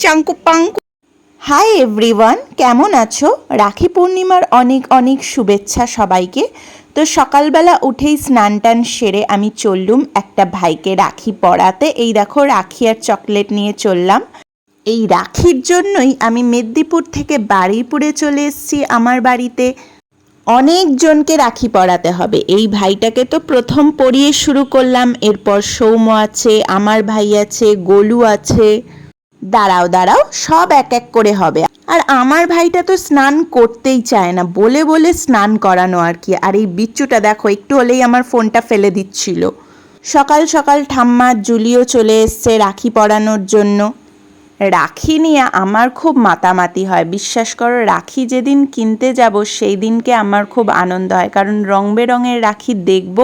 চাঙ্কু পাঙ্কু। Hi everyone কেমন আছো? রাখি পূর্ণিমার অনেক অনেক শুভেচ্ছা সবাইকে। তো সকালবেলা উঠেই স্নান টান সেরে আমি চললুম একটা ভাইকে রাখি পরাতে। এই দেখো, রাখি আর চকলেট নিয়ে চললাম। এই রাখির জন্যই আমি মেদিনীপুর থেকে বারুইপুরে চলে এসেছি আমার বাড়িতে। অনেকজনকে রাখি পরাতে হবে। এই ভাইটাকে তো প্রথম পরিয়ে শুরু করলাম। এরপর সৌম্য আছে, আমার ভাই আছে, গোলু আছে। দাঁড়াও দাঁড়াও, সব এক এক করে হবে। আর আমার ভাইটা তো স্নান করতেই চায় না। বলে বলে স্নান করানো আর কি। আর এই বিচ্ছুটা দেখো, একটু হলেই আমার ফোনটা ফেলে দিচ্ছিল। সকাল সকাল ঠাম্মা, জুলিও চলে এসছে রাখি পরানোর জন্য। রাখি নিয়ে আমার খুব মাতামাতি হয়। বিশ্বাস করো, রাখি যেদিন কিনতে যাব সেই দিনকে আমার খুব আনন্দ হয়। কারণ রং বেরঙের রাখি দেখব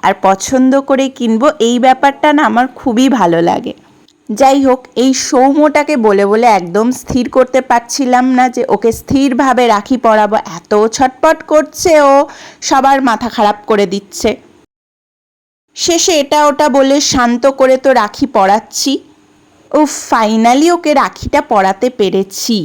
আর পছন্দ করে কিনবো, এই ব্যাপারটা না আমার খুবই ভালো লাগে। যাই হোক, এই সৌম্যটাকে বলে বলে একদম স্থির করতে পারছিলাম না যে ওকে স্থিরভাবে রাখি পরাবো। এত ছটপট করছে ও, সবার মাথা খারাপ করে দিচ্ছে। শেষে এটা ওটা বলে শান্ত করে তো রাখি পরাচ্ছি। ও ফাইনালি ওকে রাখিটা পরাতে পেরেছি।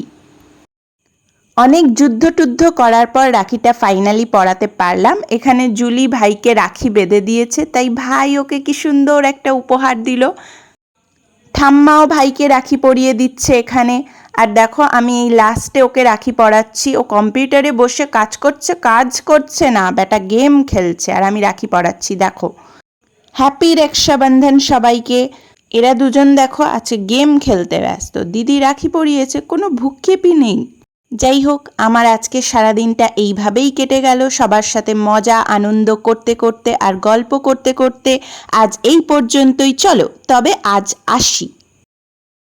অনেক যুদ্ধ টুদ্ধ করার পর রাখিটা ফাইনালি পরাতে পারলাম। এখানে জুলি ভাইকে রাখি বেঁধে দিয়েছে, তাই ভাই ওকে কি সুন্দর একটা উপহার দিল। ঠাম্মাও ভাইকে রাখি পরিয়ে দিচ্ছে এখানে। আর দেখো, আমি এই লাস্টে ওকে রাখি পড়াচ্ছি ও কম্পিউটারে বসে কাজ করছে কাজ করছে না। বেটা গেম খেলছে, আর আমি রাখি পড়াচ্ছি দেখো। হ্যাপি রক্ষাবন্ধন সবাইকে। এরা দুজন দেখো আছে গেম খেলতে ব্যস্ত। দিদি রাখি পরিয়েছে, কোনো ভুক্ষেপই নেই। যাই হোক, আমার আজকে সারাদিনটা এইভাবেই কেটে গেল। সবার সাথে মজা, আনন্দ করতে করতে আর গল্প করতে করতে আজ এই পর্যন্তই। চলো, তবে আজ আসি।